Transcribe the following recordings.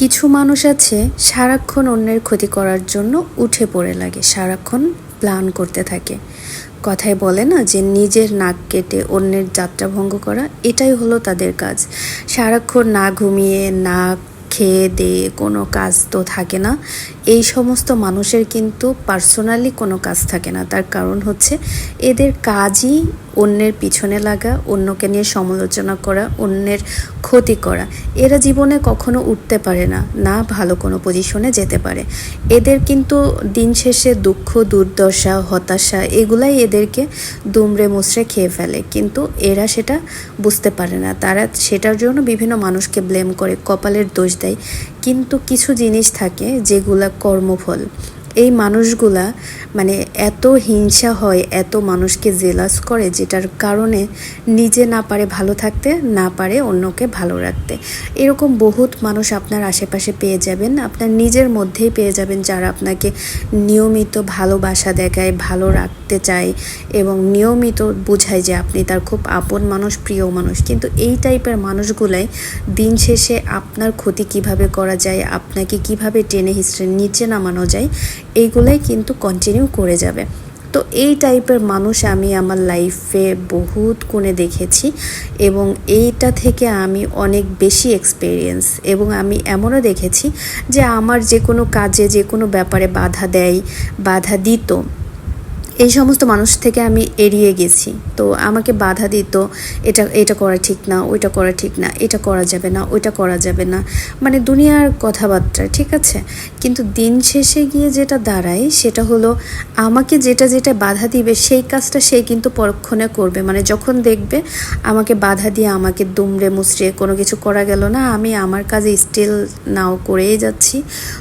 কিছু মানুষ আছে, সারাক্ষণ অন্যের ক্ষতি করার জন্য উঠে পড়ে লাগে, সারাক্ষণ প্ল্যান করতে থাকে। কথায় বলে না যে নিজের নাক কেটে অন্যের যাত্রা ভঙ্গ করা, এটাই হলো তাদের কাজ। সারাক্ষণ না ঘুমিয়ে, না খেয়ে দিয়ে কোনো কাজ তো থাকে না। এই সমস্ত মানুষের কিন্তু পার্সোনালি কোনো কাজ থাকে না। তার কারণ হচ্ছে এদের কাজই অন্যের পিছনে লাগা, অন্যকে নিয়ে সমালোচনা করা, অন্যের ক্ষতি করা, এরা জীবনে কখনো উঠতে পারে না না ভালো কোনো পজিশনে যেতে পারে। এদের কিন্তু দিন শেষে দুঃখ, দুর্দশা, হতাশা, এগুলাই এদেরকে দুমড়ে মুচড়ে খেয়ে ফেলে। কিন্তু এরা সেটা বুঝতে পারে না। তারা সেটার জন্য বিভিন্ন মানুষকে ব্লেম করে, কপালের দোষ দেয়। কিন্তু কিছু জিনিস থাকে যেগুলা কর্মফল। এই মানুষগুলা মানে এত হিংসা হয়, এত মানুষকে জেলাস করে যেটার কারণে নিজে না পারে ভালো থাকতে, না পারে অন্যকে ভালো রাখতে। এরকম বহুত মানুষ আপনার আশেপাশে পেয়ে যাবেন। আপনার নিজের মধ্যেই পেয়ে যাবেন যারা আপনাকে নিয়মিত ভালোবাসা দেখায়, ভালো রাখতে চায় এবং নিয়মিত বোঝায় যে আপনি তার খুব আপন মানুষ, প্রিয় মানুষ। কিন্তু এই টাইপের মানুষগুলাই দিন শেষে আপনার ক্ষতি কীভাবে করা যায়, আপনাকে কীভাবে টেনে হিস্ট্রে নিচে নামানো যায় এইগুলাই কিন্তু কন্টিনিউ করে যাবে। তো এই টাইপের মানুষ আমি আমার লাইফে বহুত কোণে দেখেছি এবং এইটা থেকে আমি অনেক বেশি এক্সপিরিয়েন্স এবং আমি এমনও দেখেছি যে আমার যে কোনো কাজে যে কোনো ব্যাপারে বাধা দেয়, বাধা দিত এই সমস্ত মানুষ থেকে আমি এড়িয়ে গেছি। তো আমাকে বাধা দিত, এটা এটা করা ঠিক না, ওইটা করা ঠিক না, এটা করা যাবে না, ওইটা করা যাবে না। মানে দুনিয়ার কথাবার্তা, ঠিক আছে? কিন্তু দিন শেষে গিয়ে যেটা দাঁড়ায় সেটা হলো আমাকে যেটা যেটা বাধা দিবে, সেই কাজটা সে কিন্তু পরক্ষণে করবে। মানে যখন দেখবে আমাকে বাধা দিয়ে আমাকে দুমড়ে মুচড়ে কোনো কিছু করা গেল না, আমি আমার কাজে স্টিল নাও করেই যাচ্ছি।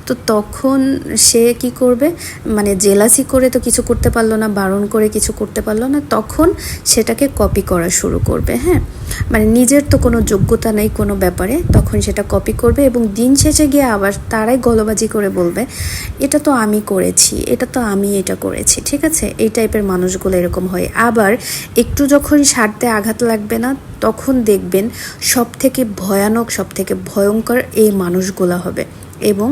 তো তখন সে কি করবে? মানে জেলাসি করে তো কিছু করতে পারল না বারণ করে কিছু করতে পারল না, তখন সেটাকে কপি করা শুরু করবে হ্যাঁ? মানে নিজের তো কোনো যোগ্যতা নেই কোনো ব্যাপারে, তখন সেটা কপি করবে এবং দিন শেষে গিয়ে আবার তারাই গলবাজি করে বলবে, এটা তো আমি করেছি, এটা তো আমি এটা করেছি। ঠিক আছে? এই টাইপের মানুষগুলো এরকম হয়। আবার একটু যখন স্বার্থে আঘাত লাগবে না, তখন দেখবেন সব থেকে ভয়ানক সব থেকে ভয়ঙ্কর এই মানুষগুলো হবে। এবং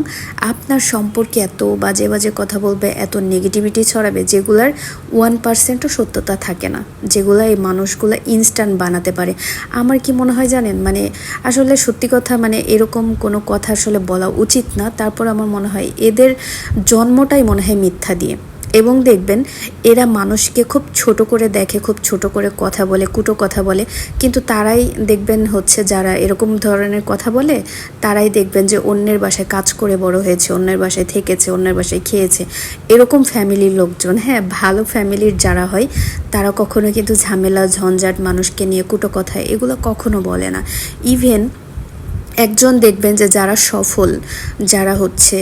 আপনার সম্পর্কে এত বাজে বাজে কথা বলবে, এত নেগেটিভিটি ছড়াবে, যেগুলার ওয়ান পার্সেন্টও সত্যতা থাকে না, যেগুলো এই মানুষগুলো ইনস্ট্যান্ট বানাতে পারে। আমার কি মনে হয় জানেন? মানে আসলে সত্যি কথা মানে এরকম কোনো কথা আসলে বলা উচিত না। তারপর আমার মনে হয় এদের জন্মটাই মনে হয় মিথ্যা দিয়ে। এবং দেখবেন এরা মানুষকে খুব ছোট করে দেখে, খুব ছোট করে কথা বলে, কুটো কথা বলে। কিন্তু তারাই দেখবেন হচ্ছে যারা এরকম ধরনের কথা বলে, তারাই দেখবেন যে অন্যের বাসায় কাজ করে বড় হয়েছে, অন্যের বাসায় থেকেছে, অন্যের বাসায় খেয়েছে। এরকম ফ্যামিলির লোকজন হ্যাঁ ভালো ফ্যামিলির যারা হয়, তারা কখনো কিন্তু ঝামেলা, ঝঞ্ঝাট, মানুষকে নিয়ে কুটো কথা এগুলো কখনো বলে না। ইভেন একজন দেখবেন যে যারা সফল, যারা হচ্ছে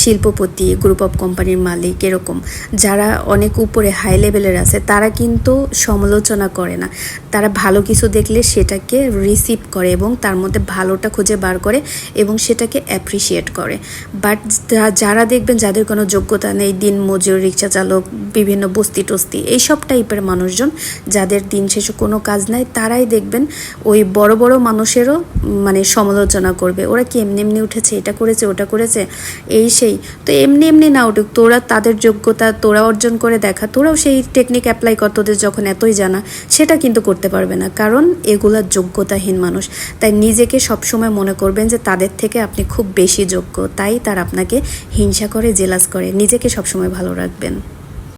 শিল্পপতি গ্রুপ অফ কোম্পানির মালিক এরকম, যারা অনেক উপরে হাই লেভেলের আছে, তারা কিন্তু সমালোচনা করে না। তারা ভালো কিছু দেখলে সেটাকে রিসিভ করে এবং তার মধ্যে ভালোটা খুঁজে বার করে এবং সেটাকে অ্যাপ্রিসিয়েট করে। বাট যারা দেখবেন যাদের কোনো যোগ্যতা নেই, দিন মজুর, রিক্সা চালক, বিভিন্ন বস্তি টস্তি, এইসব টাইপের মানুষজন, যাদের দিন শেষে কোনো কাজ নাই, তারাই দেখবেন ওই বড় বড় মানুষেরও মানে সমালোচনা আলোচনা করবে। ওরা কি এমনি এমনি উঠেছে, এটা করেছে, ওটা করেছে? এই সেই। তো এমনি এমনি না উঠুক, তোরা তাদের যোগ্যতা তোরা অর্জন করে দেখা। তোরাও সেই টেকনিক অ্যাপ্লাই কর, তোদের যখন এতই জানা, সেটা কিন্তু করতে পারবে না। কারণ এগুলা যোগ্যতাহীন মানুষ। তাই নিজেকে সবসময় মনে করবেন যে তাদের থেকে আপনি খুব বেশি যোগ্য। তাই তার আপনাকে হিংসা করে, জেলাস করে। নিজেকে সবসময় ভালো রাখবেন।